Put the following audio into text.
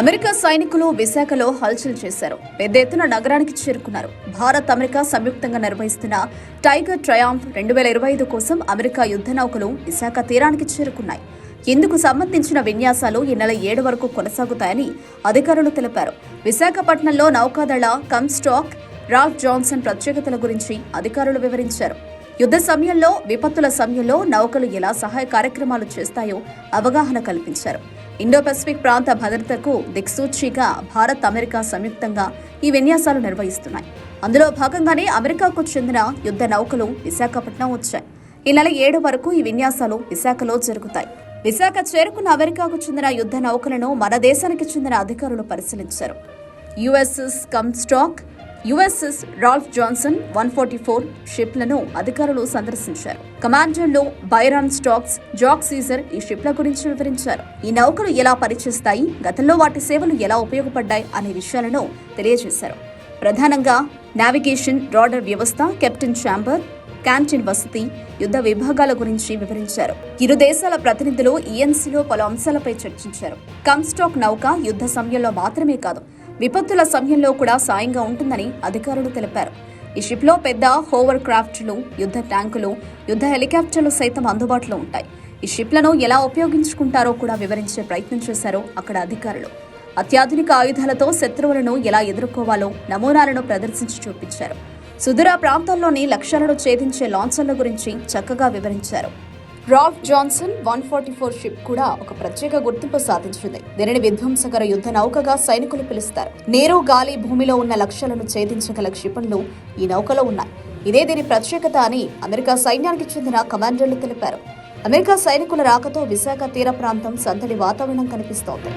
America సైనికులు విశాఖలో హల్చల్ చేశారు. పెద్ద ఎత్తున నగరానికి చేరుకున్నారు. భారత్ అమెరికా సంయుక్తంగా నిర్వహిస్తున్న టైగర్ ట్రయాంఫ్ రెండు వేల ఇరవై ఐదు కోసం అమెరికా యుద్ధ నౌకలు విశాఖ తీరానికి చేరుకున్నాయి. ఇందుకు సంబంధించిన విన్యాసాలు ఈ నెల ఏడు వరకు కొనసాగుతాయని అధికారులు తెలిపారు. విశాఖపట్నంలో నౌకాదళ కమ్స్టాక్ రాఫ్ జాన్సన్ ప్రత్యేకతల గురించి అధికారులు వివరించారు. యుద్ధ సమయంలో విపత్తుల సమయంలో నౌకలు ఎలా సహాయ కార్యక్రమాలు చేస్తాయో అవగాహన కల్పించారు. ఇండో పసిఫిక్ ప్రాంత భద్రతకు దిక్సూచిగా భారత్ అమెరికా సంయుక్తంగా ఈ విన్యాసాలు నిర్వహిస్తున్నాయి. అందులో భాగంగానే అమెరికాకు చెందిన యుద్ధ నౌకలు విశాఖపట్నం వచ్చాయి. ఈ నెల ఏడు వరకు ఈ విన్యాసాలు విశాఖలో జరుగుతాయి. విశాఖ చేరుకున్న అమెరికాకు చెందిన యుద్ధ నౌకలను మన దేశానికి చెందిన అధికారులు పరిశీలించారు. USS Comstock USS Ralph Johnson one forty four షిప్లను అధికారులు సందర్శించారు. కమాండర్లో బైరాన్ స్టాక్స్ జాక్ సీజర్ ఈ షిప్ల గురించి వివరించారు. ఈ నౌకలు ఎలా పనిచేస్తాయి గతంలో వాటి సేవలు ఎలా ఉపయోగపడ్డాయి అనే విషయాలను తెలియజేశారు. ప్రధానంగా నావిగేషన్ రాడర్ వ్యవస్థ కెప్టెన్ ఛాంబర్ క్యాంటీన్ వసతి యుద్ధ విభాగాల గురించి వివరించారు. ఇరు దేశాల ప్రతినిధులు ఈఎన్సీలో పలు అంశాలపై చర్చించారు. కమ్స్టాక్ నౌక యుద్ధ సమయంలో మాత్రమే కాదు విపత్తుల సమయంలో కూడా సాయంగా ఉంటుందని అధికారులు తెలిపారు. ఈ షిప్లో పెద్ద హోవర్ క్రాఫ్ట్లు యుద్ధ ట్యాంకులు యుద్ధ హెలికాప్టర్లు సైతం అందుబాటులో ఉంటాయి. ఈ షిప్లను ఎలా ఉపయోగించుకుంటారో కూడా వివరించే ప్రయత్నం చేశారు అక్కడ అధికారులు. అత్యాధునిక ఆయుధాలతో శత్రువులను ఎలా ఎదుర్కోవాలో నమూనాలను ప్రదర్శించి చూపించారు. సుదూర ప్రాంతాల్లోని లక్ష్యాలను ఛేదించే లాంచర్ల గురించి చక్కగా వివరించారు. Ralph Johnson one forty four ship కూడా ఒక ప్రత్యేక గుర్తింపు సాధించింది. దీనిని విధ్వంసకర యుద్ధ నౌకగా సైనికులు పిలుస్తారు. నీరు గాలి భూమిలో ఉన్న లక్ష్యాలను ఛేదించగల క్షిపణులు ఈ నౌకలో ఉన్నాయి. ఇదే దీని ప్రత్యేకత అని అమెరికా సైన్యానికి చెందిన కమాండర్లు తెలిపారు. అమెరికా సైనికుల రాకతో విశాఖ తీర ప్రాంతం సందడి వాతావరణం కనిపిస్తోంది.